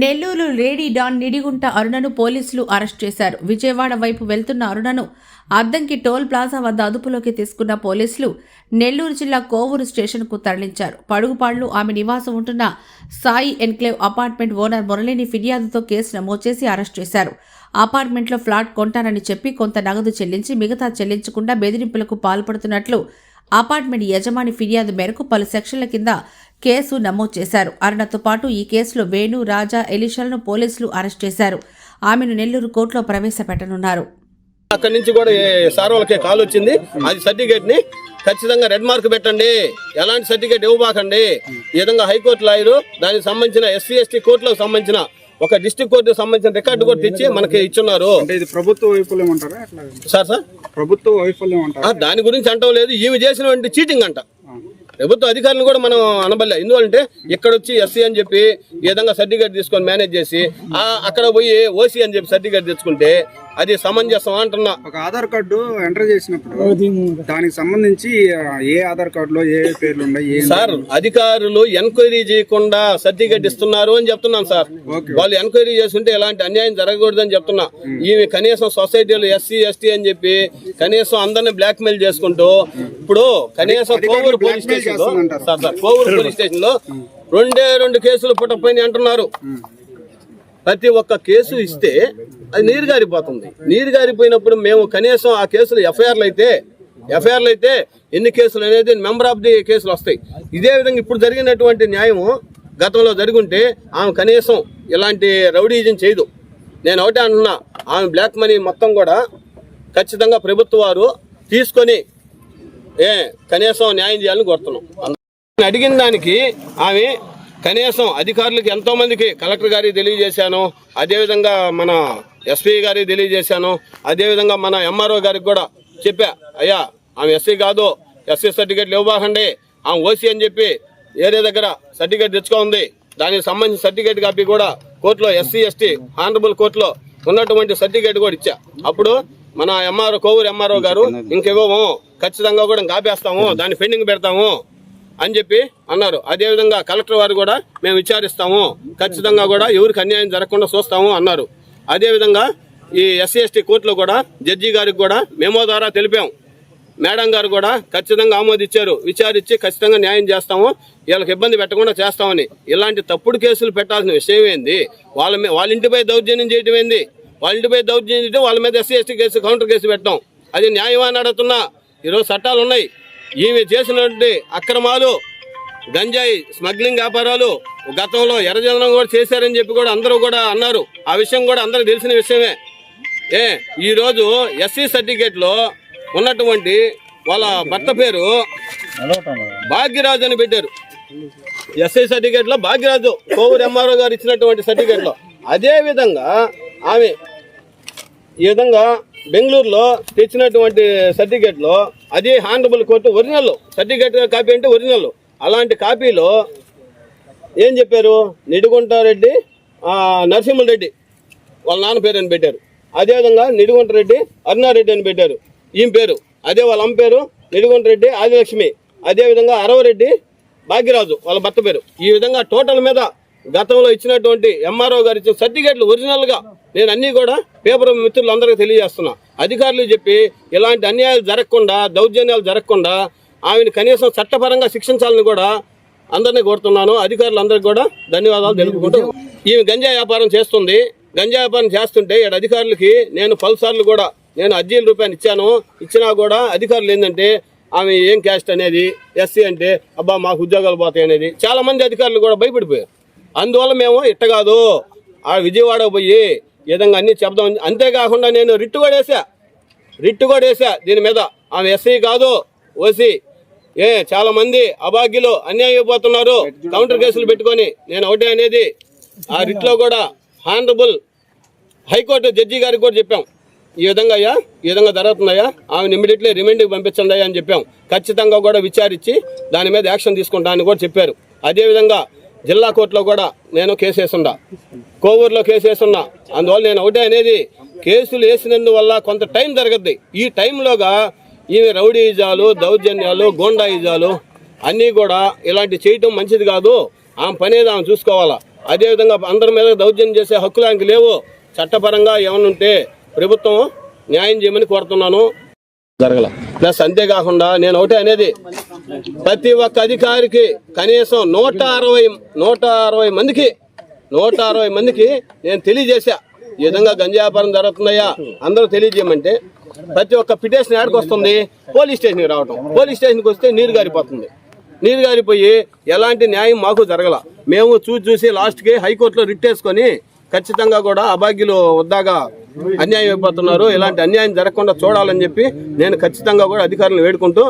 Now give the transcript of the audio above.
Nellore lady don Nidigunta అరుణను పోలీసులు arrest చేశారు. విజయవాడ వైపు వెళ్తున్న అరుణను అద్దంకి టోల్ ప్లాజా వద్ద అదుపులోకి తీసుకున్న పోలీసులు నెల్లూరు జిల్లా కోవూరు స్టేషన్కు తరలించారు. పడుగుపాళ్ళు ఆమె నివాసం ఉంటున్న సాయి ఎన్క్లేవ్ అపార్ట్మెంట్ ఓనర్ మురళిని ఫిర్యాదుతో కేసు నమోదు చేసి అరెస్ట్ చేశారు. అపార్ట్మెంట్లో ఫ్లాట్ కొంటానని చెప్పి కొంత నగదు చెల్లించి మిగతా చెల్లించకుండా బెదిరింపులకు పాల్పడుతున్నట్లు అపార్ట్మెంట్ యజమాని ఫిర్యాదు మేరకు పలు సెక్షన్ల కింద కేసు నమోదు చేశారు. అరుణతో పాటు ఈ కేసులో వేణు రాజా ఎలిషాలను పోలీసులు అరెస్ట్ చేశారు. ఆమెను నెల్లూరు కోర్టులో ప్రవేశపెట్టనున్నారు. అక్కడి నుంచి కూడా సార్ వాళ్ళకి కాల్ వచ్చింది. అది సర్టిఫికేట్ని ఖచ్చితంగా రెడ్ మార్క్ పెట్టండి. ఎలాంటి సర్టిఫికేట్ ఇవ్వబాకండి. ఈ విధంగా హైకోర్టు లాయరు దానికి సంబంధించిన ఎస్సీ ఎస్టీ కోర్టులకు సంబంధించిన ఒక డిస్ట్రిక్ట్ కోర్టుకు సంబంధించిన రికార్డు కూడా తెచ్చి మనకి ఇచ్చున్నారు. ప్రభుత్వ వైఫల్యం అంటారా సార్ సార్? ప్రభుత్వ వైఫల్యం ఆ, అంటారా దాని గురించి అంటం లేదు. ఈమె చేసినటువంటి చీటింగ్ అంట. ప్రభుత్వ అధికారులను కూడా మనం అనబల్లే ఎందుకంటే ఇక్కడ వచ్చి ఎస్సీ అని చెప్పి ఈ విధంగా సర్టిఫికేట్ తీసుకొని మేనేజ్ చేసి అక్కడ పోయి ఓసీ అని చెప్పి సర్టిఫికేట్ తెచ్చుకుంటే అది సమంజసం అంటున్నా. ఒక ఆధార్ కార్డు ఎంటర్ చేసినప్పుడు దానికి సంబంధించి ఏ ఆధార్ కార్డులో ఏ ఏ పేర్లు ఉన్నాయి సార్ అధికారులు ఎంక్వైరీ చేయకుండా సర్టిఫికేట్ ఇస్తున్నారు అని చెప్తున్నాను సార్. వాళ్ళు ఎంక్వైరీ చేస్తుంటే ఎలాంటి అన్యాయం జరగకూడదని చెప్తున్నా. ఈమె కనీసం సొసైటీలో ఎస్సీ ఎస్టీ అని చెప్పి కనీసం అందరిని బ్లాక్ మెయిల్ చేసుకుంటూ ఇప్పుడు కనీసం కోవూరు పోలీస్ స్టేషన్లో సార్ సార్ కోవూరు పోలీస్ స్టేషన్లో రెండే రెండు కేసులు పుట్టపోయినాయి అంటున్నారు. ప్రతి ఒక్క కేసు ఇస్తే అది నీరు గారిపోతుంది. నీరు గారిపోయినప్పుడు మేము కనీసం ఆ కేసులు ఎఫ్ఐఆర్లు అయితే ఎఫ్ఐఆర్లు అయితే ఎన్ని కేసులు అనేది మెంబర్ ఆఫ్ ది కేసులు వస్తాయి. ఇదే విధంగా ఇప్పుడు జరిగినటువంటి న్యాయము గతంలో జరుగుంటే ఆమె కనీసం ఇలాంటి రౌడీజం చేయదు. నేను ఒకటే అంటున్నా ఆమె బ్లాక్ మనీ మొత్తం కూడా ఖచ్చితంగా ప్రభుత్వ వారు తీసుకొని ఏ కనీసం న్యాయం చేయాలని కోరుతున్నాం. నేను అడిగిన దానికి ఆమె కనీసం అధికారులకు ఎంతోమందికి కలెక్టర్ గారికి తెలియజేశాను. అదేవిధంగా మన ఎస్పీ గారికి తెలియజేశాను. అదేవిధంగా మన ఎంఆర్ఓ గారికి కూడా చెప్పా అయ్యా ఆమె ఎస్సీ కాదు ఎస్సీ సర్టిఫికేట్లు ఇవ్వబాకండి ఆమె ఓసీ అని చెప్పి ఏరియా దగ్గర సర్టిఫికేట్ తెచ్చుకోండి దానికి సంబంధించిన సర్టిఫికేట్ కాపీ కూడా కోర్టులో ఎస్సీ ఎస్టీ ఆనరబుల్ కోర్టులో ఉన్నటువంటి సర్టిఫికేట్ కూడా ఇచ్చా. అప్పుడు మన ఎంఆర్ఓ కోవూరు ఎంఆర్ఓ గారు ఇంకేవో ఖచ్చితంగా కూడా కాపేస్తాము దాన్ని పెండింగ్ పెడతాము అని చెప్పి అన్నారు. అదేవిధంగా కలెక్టర్ వారు కూడా మేము విచారిస్తాము. ఖచ్చితంగా కూడా ఎవరికి అన్యాయం జరగకుండా చూస్తాము అన్నారు. అదేవిధంగా ఈ ఎస్సీ ఎస్టీ కోర్టులో కూడా జడ్జి గారికి కూడా మేమో ద్వారా తెలిపాం. మేడం గారు కూడా ఖచ్చితంగా ఆమోదించారు విచారించి ఖచ్చితంగా న్యాయం చేస్తాము. వీళ్ళకి ఇబ్బంది పెట్టకుండా చేస్తామని. ఇలాంటి తప్పుడు కేసులు పెట్టాల్సిన విషయం ఏంది? వాళ్ళ వాళ్ళ ఇంటిపై దౌర్జన్యం చేయడం ఏంది? వాళ్ళ ఇంటిపై దౌర్జన్యం చేయడం వాళ్ళ మీద SC ST case counter case పెట్టడం అది న్యాయమా అని అడుగుతున్నా. ఈరోజు చట్టాలు ఉన్నాయి. ఈమె చేసినటువంటి అక్రమాలు గంజాయి స్మగ్లింగ్ వ్యాపారాలు గతంలో ఎర్రజనం కూడా చేశారని చెప్పి కూడా అందరూ కూడా అన్నారు. ఆ విషయం కూడా అందరికి తెలిసిన విషయమే. ఏ ఈరోజు ఎస్సీ సర్టిఫికేట్లో ఉన్నటువంటి వాళ్ళ భర్త పేరు భాగ్యరాజు అని పెట్టారు. ఎస్ఐ సర్టిఫికేట్లో భాగ్యరాజు కోవూరు ఎంఆర్ఓ గారు ఇచ్చినటువంటి సర్టిఫికేట్లో. అదే విధంగా ఆమె ఈ విధంగా బెంగళూరులో తెచ్చినటువంటి సర్టిఫికేట్లో అదే honourable court original certificate copy అంటే ఒరిజినల్. అలాంటి కాపీలో ఏం చెప్పారు? నిడుగుంటారెడ్డి నరసింహరెడ్డి వాళ్ళ నాన్న పేరు అని పెట్టారు. అదేవిధంగా నిడుగుంట రెడ్డి అరుణారెడ్డి అని పెట్టారు. ఈమె పేరు. అదే వాళ్ళ అమ్మ పేరు నిడుగుంటరెడ్డి ఆదిలక్ష్మి. అదేవిధంగా అరవరెడ్డి భాగ్యరాజు వాళ్ళ భర్త పేరు. ఈ విధంగా టోటల్ మీద గతంలో ఇచ్చినటువంటి ఎంఆర్ఓ గారు ఇచ్చిన సర్టిఫికేట్లు ఒరిజినల్గా నేను అన్నీ కూడా పేపర్ మిత్రులందరికీ తెలియజేస్తున్నా. అధికారులు చెప్పి ఇలాంటి అన్యాయాలు జరగకుండా దౌర్జన్యాలు జరగకుండా ఆమెను కనీసం చట్టపరంగా శిక్షించాలని కూడా అందరినీ కోరుతున్నాను. అధికారులందరికీ కూడా ధన్యవాదాలు తెలుపుకుంటూ ఈమె గంజా వ్యాపారం చేస్తుంది. గంజా వ్యాపారం చేస్తుంటే ఇక్కడ అధికారులకి నేను పలుసార్లు కూడా నేను అర్జీల రూపాయలు ఇచ్చాను. ఇచ్చినా కూడా అధికారులు ఏంటంటే ఆమె ఏం క్యాస్ట్ అనేది ఎస్సీ అంటే అబ్బా మాకు ఉద్యోగాలు పోతాయి అనేది. చాలా మంది అధికారులు కూడా భయపడిపోయారు. అందువల్ల మేము ఇట్ట కాదు ఆ విజయవాడ పోయి విధంగా అన్ని చెప్దాం. అంతేకాకుండా నేను రిట్టు కూడా వేసా రిట్టు కూడా వేసా దీని మీద. ఆమె ఎస్సీ కాదు ఓసీ. ఏ చాలా మంది అభాగ్యులు అన్యాయం అయిపోతున్నారు. కౌంటర్ కేసులు పెట్టుకొని నేను ఒకటే అనేది ఆ రిట్లో కూడా హానరబుల్ హైకోర్టు జడ్జి గారికి కూడా చెప్పాం. ఈ విధంగా అయ్యా ఈ విధంగా జరుగుతుందయ్యా ఆమెను ఇమీడియట్లీ రిమైండ్కి పంపించండి అయ్యా అని చెప్పాం. ఖచ్చితంగా కూడా విచారించి దాని మీద యాక్షన్ తీసుకుంటామని కూడా చెప్పారు. అదేవిధంగా జిల్లా కోర్టులో కూడా నేను కేసు వేసుండా కోవూరులో కేసు వేసున్నా. అందువల్ల నేను ఒకటే అనేది కేసులు వేసినందువల్ల కొంత టైం జరగద్ది. ఈ టైంలోగా ఈమె రౌడీజాలు దౌర్జన్యాలు గోండాయిజాలు అన్నీ కూడా ఇలాంటి చేయటం మంచిది కాదు. ఆమె పని ఏదో ఆమె చూసుకోవాలా. అదేవిధంగా అందరి మీద దౌర్జన్యం చేసే హక్కులు ఆయనకి లేవు. చట్టపరంగా ఏమైనా ఉంటే ప్రభుత్వం న్యాయం చేయమని కోరుతున్నాను. జరగల. ప్లస్ అంతేకాకుండా నేను ఒకటే అనేది. ప్రతి ఒక్క అధికారికి కనీసం నూట అరవై నూట అరవై మందికి నూట అరవై మందికి నేను తెలియజేశా. ఈ విధంగా గంజా వ్యాపారం జరుగుతున్నాయా అందరూ తెలియజేయమంటే ప్రతి ఒక్క పిటిషన్ ఎక్కడికి వస్తుంది పోలీస్ స్టేషన్కి రావటం. పోలీస్ స్టేషన్కి వస్తే నీరు గారిపోతుంది. నీరు గారిపోయి ఎలాంటి న్యాయం మాకు జరగల. మేము చూసి చూసి లాస్ట్కి హైకోర్టులో రిట్ వేసుకొని ఖచ్చితంగా కూడా అభాగ్యులు వద్దాగా అన్యాయం అయిపోతున్నారు. ఇలాంటి అన్యాయం జరగకుండా చూడాలని చెప్పి నేను ఖచ్చితంగా కూడా అధికారులను వేడుకుంటూ